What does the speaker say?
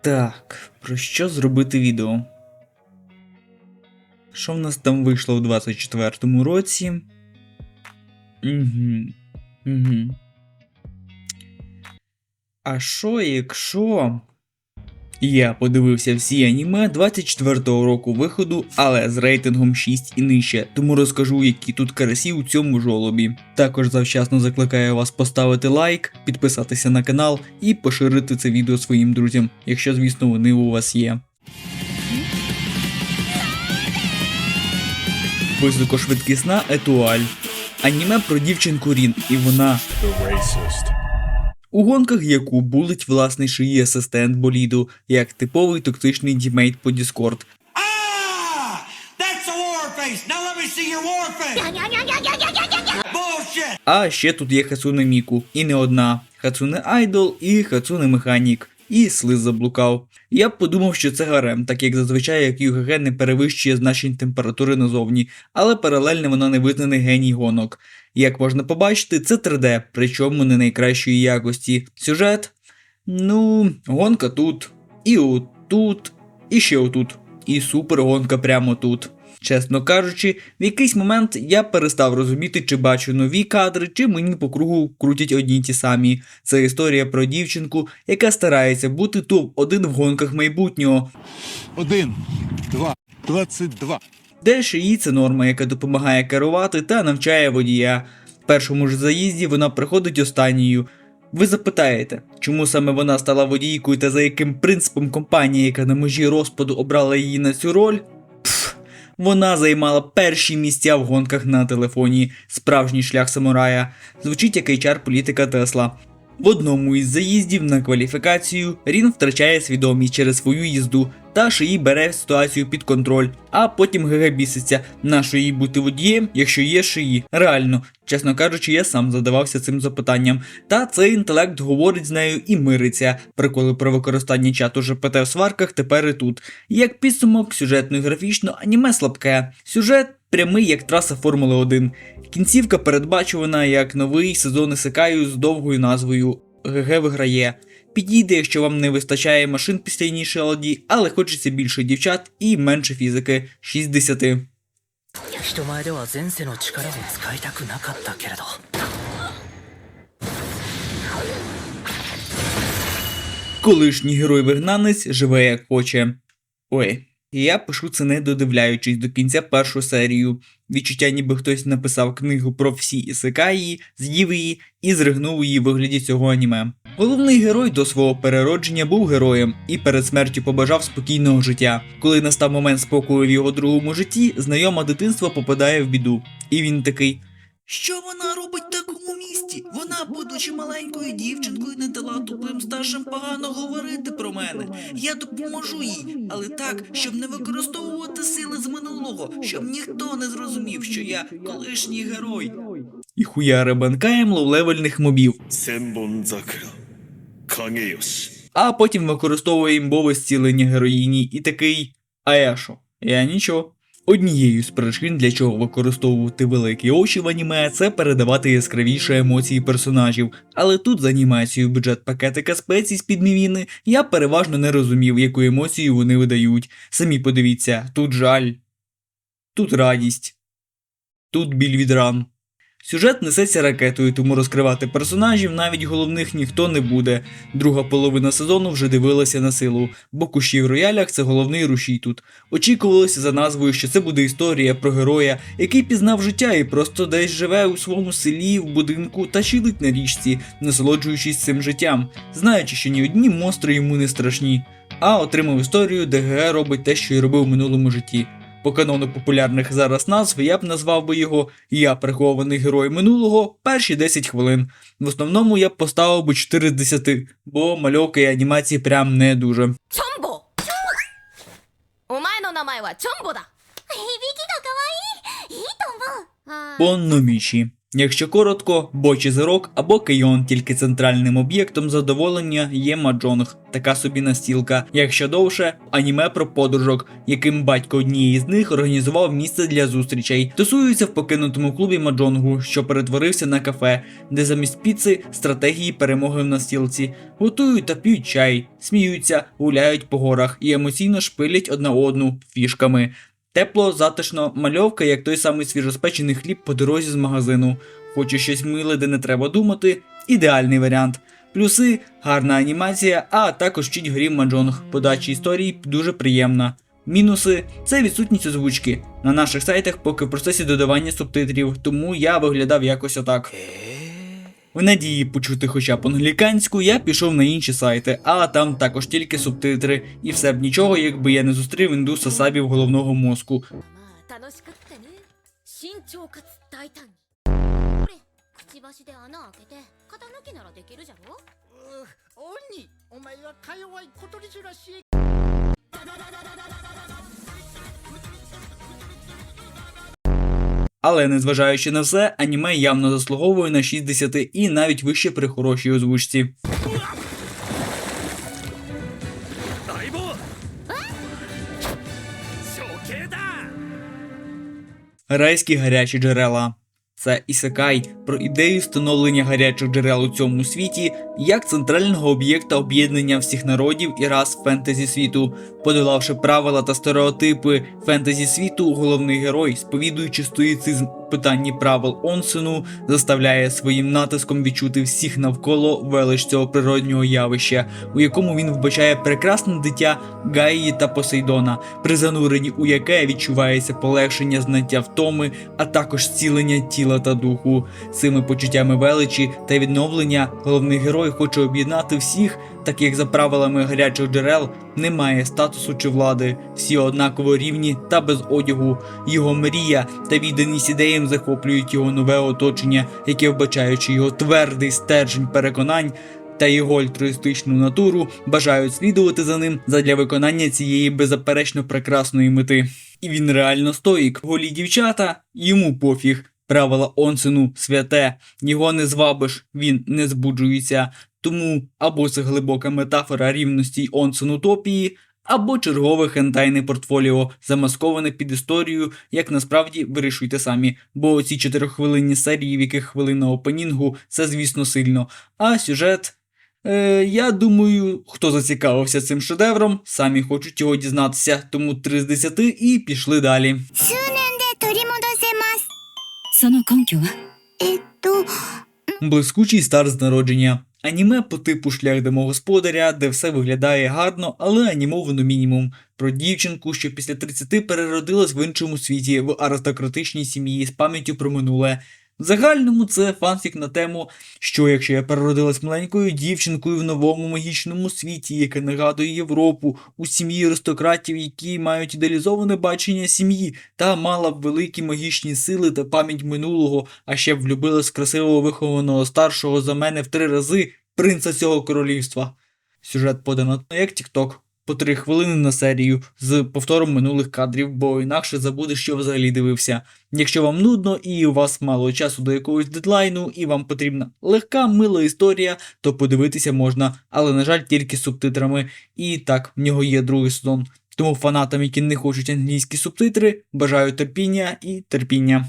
Так, про що зробити відео? Що в нас там вийшло у 24-му році? Угу. Угу. А що, якщо. Я подивився всі аніме 24-го року виходу, але з рейтингом 6 і нижче, тому розкажу, які тут карасі у цьому жолобі. Також завчасно закликаю вас поставити лайк, підписатися на канал і поширити це відео своїм друзям, якщо, звісно, вони у вас є. Високошвидкісна етуаль. Аніме про дівчинку Рін, і вона The racist. У гонках яку булить власний шиї асистент боліду, як типовий токсичний дімейт по! Bullshit! А ще тут є Хацуне Міку, і не одна. Хацуне Айдол і Хацуне Механік. І слиз заблукав. Я б подумав, що це гарем, так як зазвичай як ЮГГ не перевищує значень температури назовні, але паралельно вона не визнаний геній гонок. Як можна побачити, це 3D, причому не найкращої якості. Сюжет. Ну, гонка тут, і отут, і ще отут. І супер гонка прямо тут. Чесно кажучи, в якийсь момент я перестав розуміти, чи бачу нові кадри, чи мені по кругу крутять одні й ті самі. Це історія про дівчинку, яка старається бути топ-1 в гонках майбутнього, Один, два, двадцять два. де шиї це норма, яка допомагає керувати та навчає водія. В першому ж заїзді вона приходить останньою. Ви запитаєте, чому саме вона стала водійкою та за яким принципом компанія, яка на межі розпаду обрала її на цю роль? Вона займала перші місця в гонках на телефоні, справжній шлях самурая. Звучить як HR політика Тесла. В одному із заїздів на кваліфікацію Рін втрачає свідомість через свою їзду та Шиї бере ситуацію під контроль, а потім ГГ біситься, нащо їй бути водієм, якщо є шиї. Реально, чесно кажучи, я сам задавався цим запитанням. Та цей інтелект говорить з нею і мириться. Приколи про використання чату ЖПТ в сварках тепер і тут. Як підсумок, сюжетно і графічно аніме слабке. Сюжет прямий як траса Формули 1. Кінцівка передбачувана як новий сезон Ісикаю з довгою назвою ГГ виграє підійде, якщо вам не вистачає машин після іншої ладі, але хочеться більше дівчат і менше фізики 60. Колишній герой вигнанець живе як хоче. Ой я пишу це не додивляючись до кінця першу серію. Відчуття, ніби хтось написав книгу про всі ісикаї, з'їв її і зригнув її в вигляді цього аніме. Головний герой до свого переродження був героєм і перед смертю побажав спокійного життя. Коли настав момент спокою в його другому житті, знайома дитинства попадає в біду. І він такий: що вона робить в такому місті? Вона, будучи маленькою дівчинкою, не дала тупим старшим погано говорити про мене. Я допоможу їй, але так, щоб не використовувати сили з минулого, щоб ніхто не зрозумів, що я колишній герой. І хуяри банкаєм ловлевельних мобів. А потім використовує імбове зцілення героїні і такий а я що? Я нічого. Однією з причин, для чого використовувати великі очі в аніме, це передавати яскравіші емоції персонажів. Але тут за анімацією бюджет пакетика спецій з під мівіни я переважно не розумів, яку емоцію вони видають. Самі подивіться, тут жаль, тут радість, тут біль від ран. Сюжет несеться ракетою, тому розкривати персонажів, навіть головних, ніхто не буде. Друга половина сезону вже дивилася на силу, бо кущі в роялях це головний рушій тут. Очікувалося за назвою, що це буде історія про героя, який пізнав життя і просто десь живе у своєму селі, в будинку та чилить на річці, насолоджуючись цим життям, знаючи, що ні одні монстри йому не страшні. А отримав історію, де ГГ робить те, що й робив в минулому житті. По канону популярних зараз назв я б назвав би його Я прихований герой минулого перші 10 хвилин. В основному я б поставив би 4 з 10, бо мальовки і анімації прям не дуже. Чомбо! Чомбо! чомбода. номічі. Якщо коротко, бочі зірок або кейон, тільки центральним об'єктом задоволення є маджонг, така собі настілка. Якщо довше, аніме про подружок, яким батько однієї з них організував місце для зустрічей, тусуються в покинутому клубі маджонгу, що перетворився на кафе, де замість піци стратегії перемоги в настілці, готують та п'ють чай, сміються, гуляють по горах і емоційно шпилять одна одну фішками. Тепло, затишно, мальовка, як той самий свіжоспечений хліб по дорозі з магазину. Хочеш щось миле, де не треба думати. Ідеальний варіант. Плюси гарна анімація, а також вчить грім маджонг. Подача історії дуже приємна. Мінуси це відсутність озвучки. На наших сайтах поки в процесі додавання субтитрів, тому я виглядав якось отак. В надії почути хоча б англіканську, я пішов на інші сайти, а там також тільки субтитри, і все б нічого, якби я не зустрів індуса сабів головного мозку. Але незважаючи на все, аніме явно заслуговує на 60 і навіть вище при хорошій озвучці. Райські гарячі джерела. Це ісекай про ідею встановлення гарячих джерел у цьому світі як центрального об'єкта об'єднання всіх народів і рас фентезі світу. Подолавши правила та стереотипи фентезі світу, головний герой, сповідуючи стоїцизм питанні правил онсену, заставляє своїм натиском відчути всіх навколо велич цього природнього явища, у якому він вбачає прекрасне дитя Гаї та Посейдона, при зануренні у яке відчувається полегшення знаття втоми, а також зцілення тіла та духу. Цими почуттями величі та відновлення головний герой хоче об'єднати всіх, так як за правилами гарячих джерел немає статусу чи влади, всі однаково рівні та без одягу. Його мрія та відданість ідеям захоплюють його нове оточення, яке, вбачаючи його твердий стержень переконань. Та його альтруїстичну натуру бажають слідувати за ним задля виконання цієї беззаперечно прекрасної мети. І він реально стоїк. Голі дівчата, йому пофіг. Правила онсену святе, його не звабиш, він не збуджується. Тому або це глибока метафора рівності й онсен-утопії, або чергове хентайне портфоліо, замасковане під історію, як насправді вирішуйте самі. Бо ці чотирихвилинні серії, в яких хвилина опенінгу, це звісно сильно. А сюжет. Е, я думаю, хто зацікавився цим шедевром, самі хочуть його дізнатися, тому 3 з 10 і пішли далі. 数年で取り戻せますその根拠はえっと Блискучий стар з народження. Аніме по типу шлях домогосподаря, де все виглядає гарно, але анімовано мінімум. Про дівчинку, що після 30 переродилась в іншому світі в аристократичній сім'ї з пам'яттю про минуле. В загальному це фанфік на тему, що якщо я переродилась маленькою дівчинкою в новому магічному світі, яке нагадує Європу, у сім'ї аристократів, які мають ідеалізоване бачення сім'ї, та мала б великі магічні сили та пам'ять минулого, а ще б влюбилась красивого вихованого старшого за мене в три рази принца цього королівства. Сюжет подано як TikTok. По три хвилини на серію з повтором минулих кадрів, бо інакше забудеш, що взагалі дивився. Якщо вам нудно і у вас мало часу до якогось дедлайну, і вам потрібна легка, мила історія, то подивитися можна, але, на жаль, тільки з субтитрами. І так, в нього є другий сезон. Тому фанатам, які не хочуть англійські субтитри, бажаю терпіння і терпіння.